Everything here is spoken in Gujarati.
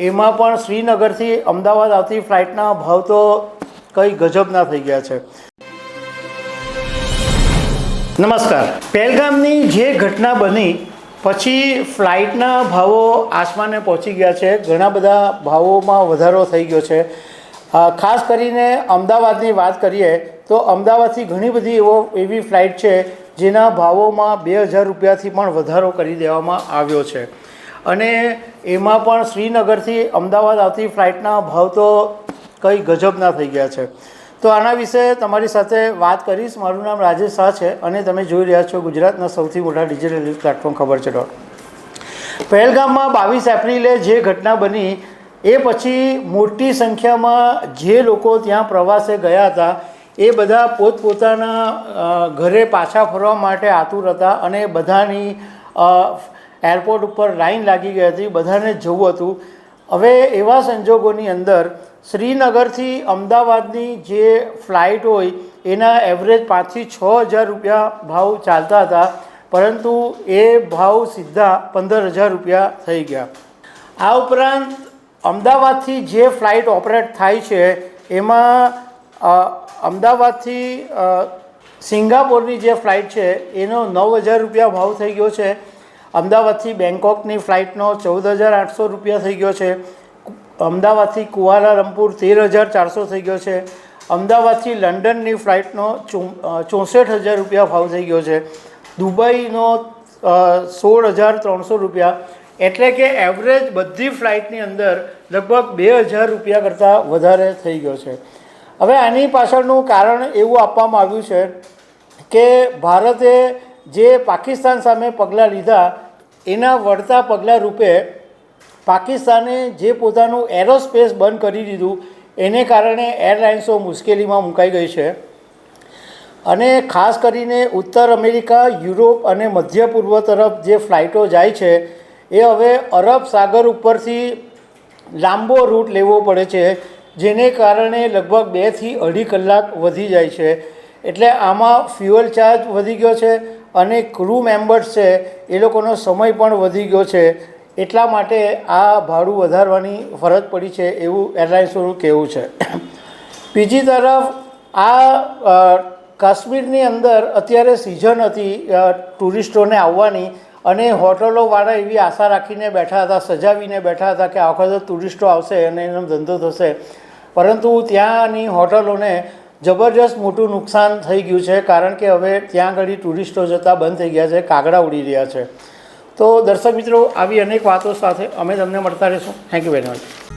એમાં પણ શ્રીનગરથી અમદાવાદ આવતી ફ્લાઇટના ભાવ તો કંઈ ગજબના થઈ ગયા છે. નમસ્કાર. પહેલગામની જે ઘટના બની, પછી ફ્લાઇટના ભાવો આસમાને પહોંચી ગયા છે. ઘણા બધા ભાવોમાં વધારો થઈ ગયો છે. ખાસ કરીને અમદાવાદની વાત કરીએ, તો અમદાવાદથી ઘણી બધી એવો, એવી ફ્લાઇટ છે, જેના ભાવોમાં બે હજાર રૂપિયાથી પણ વધારો કરી દેવામાં આવ્યો છે. અને એમાં પણ શ્રીનગરથી અમદાવાદ આવતી ફ્લાઇટના ભાવ તો કંઈ ગજબના થઈ ગયા છે. તો આના વિશે તમારી સાથે વાત કરીશ. મારું નામ રાજેશ શાહ છે અને તમે જોઈ રહ્યા છો ગુજરાતના સૌથી મોટા ડિજિટલ ન્યૂઝ પ્લેટફોર્મ ખબર છે ડોટ. પહેલગામમાં બાવીસ એપ્રિલે જે ઘટના બની, એ પછી મોટી સંખ્યામાં જે લોકો ત્યાં પ્રવાસે ગયા હતા, એ બધા પોતપોતાના ઘરે પાછા ફરવા માટે આતુર હતા અને બધાની એરપોર્ટ ઉપર લાઈન લાગી ગઈ હતી, બધાને જવું હતું. હવે એવા સંજોગોની અંદર શ્રીનગરથી અમદાવાદની જે ફ્લાઇટ હોય, એના એવરેજ પાંચથી છ હજાર રૂપિયા ભાવ ચાલતા હતા, પરંતુ એ ભાવ સીધા પંદર હજાર રૂપિયા થઈ ગયા. આ ઉપરાંત અમદાવાદથી જે ફ્લાઇટ ઓપરેટ થાય છે, એમાં અમદાવાદથી સિંગાપોરની જે ફ્લાઇટ છે, એનો નવ હજાર રૂપિયા ભાવ થઈ ગયો છે. અમદાવાદથી બેંકોકની ફ્લાઇટનો ચૌદ હજાર આઠસો રૂપિયા થઈ ગયો છે. અમદાવાદથી કુઆલાલંપુર તેર હજાર ચારસો થઈ ગયો છે. અમદાવાદથી લંડનની ફ્લાઇટનો ચોસઠ હજાર રૂપિયા ભાવ થઈ ગયો છે. દુબઈનો સોળ હજાર ત્રણસો રૂપિયા. એટલે કે એવરેજ બધી ફ્લાઇટની અંદર લગભગ બે હજાર રૂપિયા કરતાં વધારે થઈ ગયો છે. હવે આની પાછળનું કારણ એવું આપવામાં આવ્યું છે કે ભારતે જે પાકિસ્તાન સામે પગલાં લીધા, એના વળતા પગલાં રૂપે પાકિસ્તાને જે પોતાનું એરોસ્પેસ બંધ કરી દીધું, એને કારણે એરલાઇન્સો મુશ્કેલીમાં મુકાઈ ગઈ છે. અને ખાસ કરીને ઉત્તર અમેરિકા, યુરોપ અને મધ્ય પૂર્વ તરફ જે ફ્લાઇટો જાય છે, એ હવે અરબ સાગર ઉપરથી લાંબો રૂટ લેવો પડે છે, જેને કારણે લગભગ બેથી અઢી કલાક વધી જાય છે. એટલે આમાં ફ્યુઅલ ચાર્જ વધી ગયો છે અને ક્રૂ મેમ્બર્સ છે, એ લોકોનો સમય પણ વધી ગયો છે. એટલા માટે આ ભાડું વધારવાની ફરજ પડી છે એવું એરલાઇન્સોનું કહેવું છે. બીજી તરફ, આ કાશ્મીરની અંદર અત્યારે સિઝન હતી ટુરિસ્ટોને આવવાની અને હોટલોવાળા એવી આશા રાખીને બેઠા હતા, સજાવીને બેઠા હતા કે આ વખતે ટુરિસ્ટો આવશે અને એનો ધંધો થશે. પરંતુ ત્યાંની હોટલોને જબરજસ્ત મોટું નુકસાન થઈ ગયું છે, કારણ કે હવે ત્યાં આગળ ટુરિસ્ટો જતાં બંધ થઈ ગયા છે, કાગડા ઉડી રહ્યા છે. તો દર્શક મિત્રો, આવી અનેક વાતો સાથે અમે તમને મળતા રહીશું. Thank you very much